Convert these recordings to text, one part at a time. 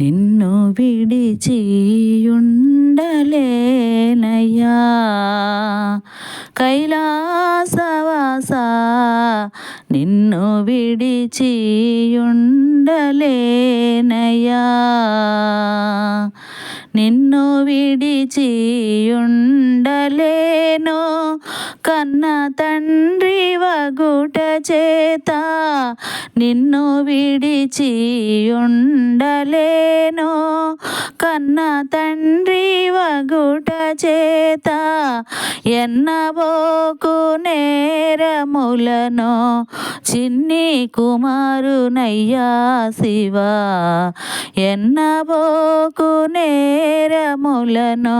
నిన్ను విడిచియుండలేనయ్యా. కైలాసవాస నిన్ను విడిచియుండలేనయ్యా. నిన్ను విడిచియుండలేను కన్న తండ్రి వగుట చేత నిన్ను విడిచి ఉండలేను కన్న తండ్రి వగుట చేత ఎన్నబోకు నేరములను చిన్ని కుమారునయ్యా శివ. ఎన్నబోకు నేరములను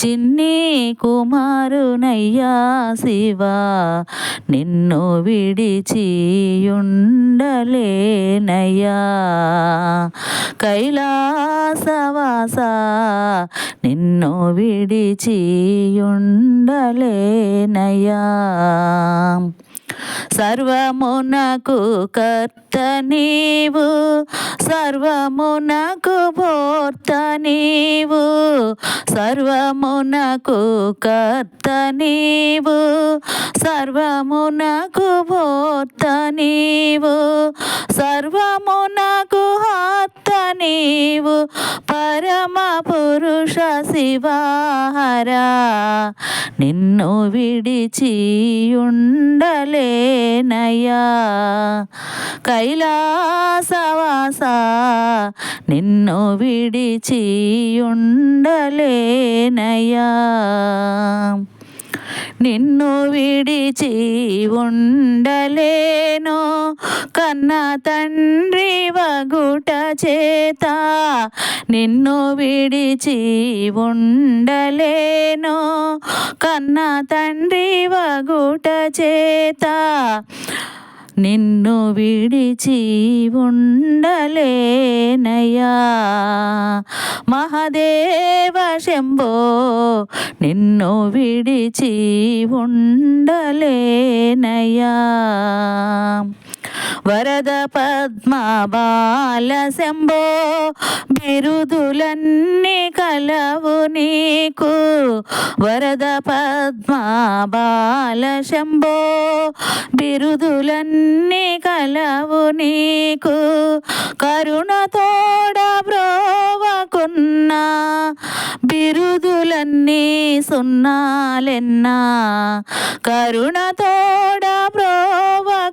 చిన్ని కుమారునయ్యా శివ. నిన్ను విడిచి ఉండలేనయ్యా కైలాసవాస నిన్ను విడిచి ఉండలేనయ్యా సర్వమునకు కర్త నీవు సర్వమునకు భోర్త నీవు సర్వమునకు కర్త నీవు సర్వమునకు భోర్త నీవు సర్వ నీవు పరమ పురుష శివాహరా నిన్ను విడిచి ఉండలేనయ్యా కైలాసవాస నిన్ను విడిచి ఉండలేనయ్యా నిన్ను విడిచి ఉండలేను. కన్న తండ్రి వగుట చేత నిన్ను విడిచి ఉండలేను. కన్న తండ్రి వగుట చేత నిన్ను విడిచి ఉండలేనయ్యా. మహదేవ శంభో నిన్ను విడిచి ఉండలేనయ్యా. వరద పద్మబాల శంభో బిరుదులన్నీ కలవు నీకు. వరద పద్మబాల శంభో బిరుదులన్నీ కలవు నీకు. కరుణ తోడ బ్రోవకున్నా బిరుదులన్నీ సున్నాలెన్నా. కరుణ తోడ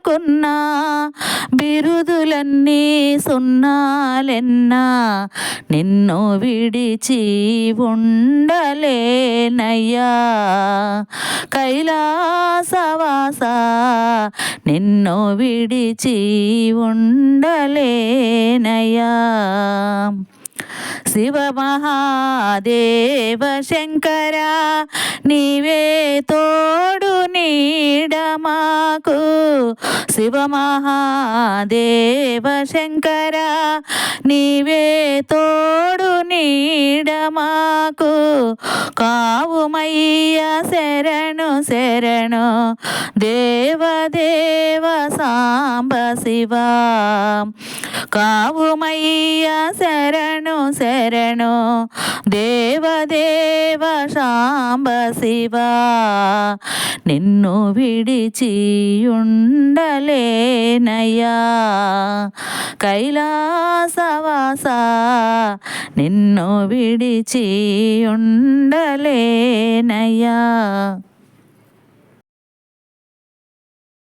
బ్రోవకున్నా బిరుదులన్నీ సున్నాలెన్నా నిన్ను విడిచి ఉండలేనయ్యా. కైలాసవాస నిన్ను విడిచి ఉండలేనయ్యా. శివ మహాదేవ శంకర నీవే తోడు నీ నాకు శివ మహాదేవ శంకర నీవే తో నీడమాకు కావుమయ్య శరణు శరణు. దేవదేవ సాంబ శివ. కావుమయ్య శరణు శరణు. దేవదేవ సాంబ శివ. నిన్ను విడిచి ఉండలేనయ్యా కైలాసవాస నిన్ను నిన్ను విడిచి ఉండలేనయ్యా